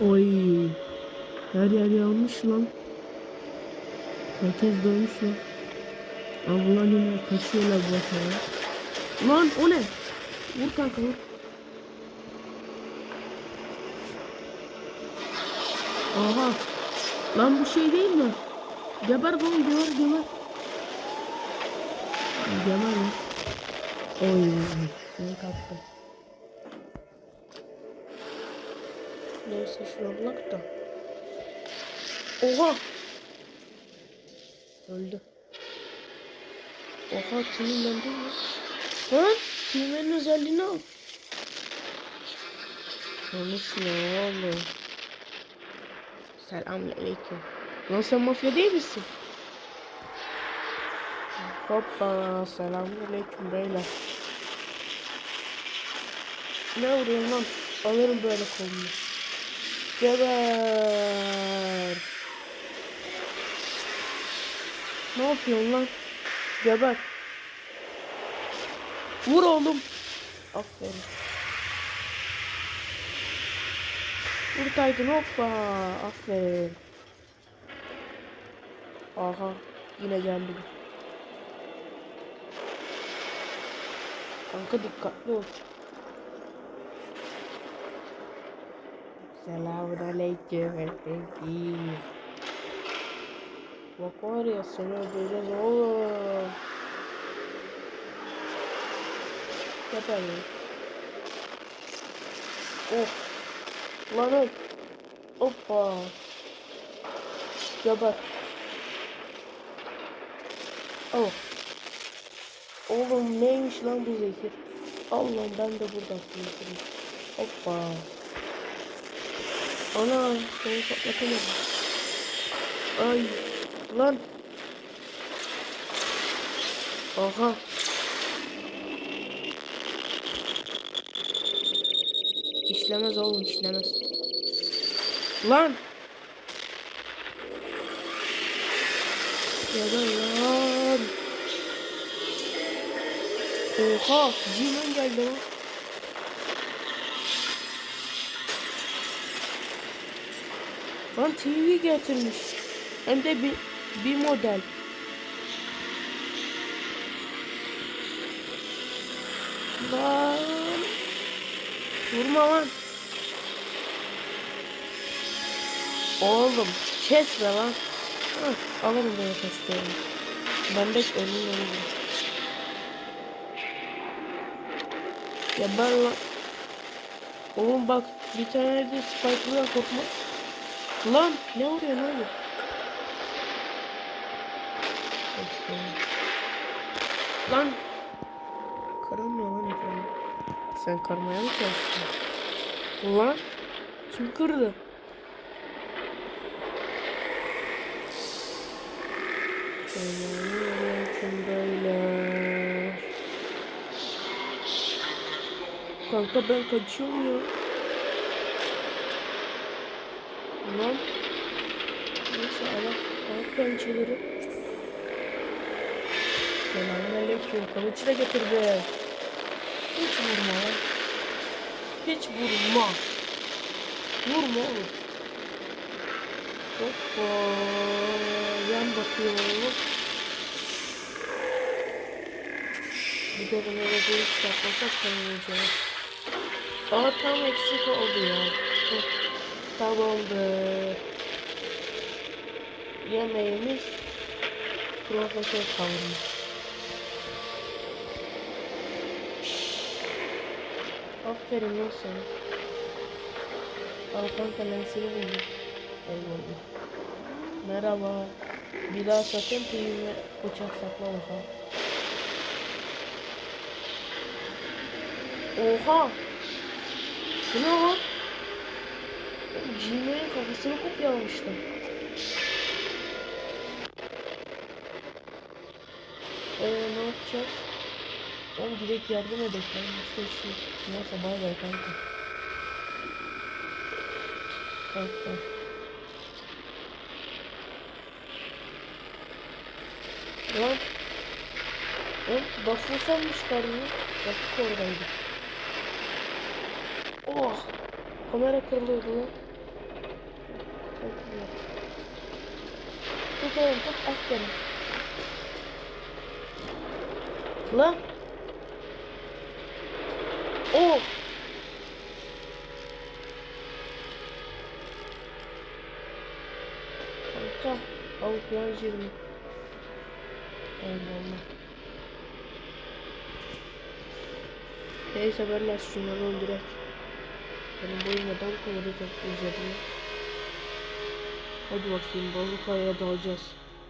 Oy. Her yer yanmış lan. Herkes dönmüş lan. Allah yine kaçıyorlar bu aşağıya. Lan o ne? Vur kanka vur. Aha. Lan bu şey değil mi? Geber oğlum geber geber. Geber lan. Oy. Seni kaptım. Şuna bak da. Oha. Öldü. Oha kimlendi mi? Lan kimlerin özelliğini al. Konuşma oğlum. Selamünaleyküm. Lan sen mafya değil misin? Hoppa selamünaleyküm beyler. Ne vuruyorsun lan? Alırım böyle kolunu. Geber. Ne yapıyorsun lan? Geber. Vur oğlum. Aferin. Vur Taygun hoppa. Aferin. Aha. Yine geldi. Kanka dikkatli ol. Selamun aleyküm efendim. Bak var ya seni öldüreceğiz oğlum. Geber ya. Oh. Lan öl. Hoppa. Geber. Oh. Oğlum neymiş lan bu zehir? Allah'ım ben de buradan sınıfırım. Hoppa. Ana seni patlatamadım. Ay lan. Oha. İşlemez oğlum işlemez. Lan. Ya da lan. Oha. Cimen geldi lan. Lan TV getirmiş. Hem de bir, bir model. Lan. Vurma lan. Oğlum kes be lan. Hah, alırım böyle testlerini. Ben de önüm önüm. Ya ben lan. Oğlum bak bir tane de Spike'dan korkma. Lan ne oluyor lan bu? Lan Kırılmıyor lan ekranı. Sen kırmaya mı çalıştın? Lan kim kırdı? Kanka ben kaçıyorum ya. Lan. Neyse ala. Al pençeleri. Selamünaleyküm. Kılıcı da getirdi. Hiç vurma. Hiç vurma. Vurma oğlum. Hoppa. Yan bakıyor. Bir de bunu da bir saklasak tanıyacağız. Aa tam eksik oldu ya. Heh, Tamamdır. Yemeğimiz profesör kavurma. Aferin lan sana. Al kanka ben seni buldum. Eyvallah. Merhaba. Bir daha sakın tüyüme bıçak saklama ha. Oha! Bu ne lan? Gmail'in kafasını kopyalamıştım. Eee ne yapacağız? Oğlum direkt yardım edelim. Ben işte şey. Neyse bay bay kanka. Kanka. Lan. Oğlum mi çıkardın ya? Basık oradaydı. Oh. Kamera kırılıyordu lan. Çok güzel. Tut aferin. Lan. Oh. Kanka. Avuklar 20. Allah Allah. Neyse haberler şunları öldürek. Benim boyum neden kalıracak üzerine. Hadi bakayım bazukaya dalacağız.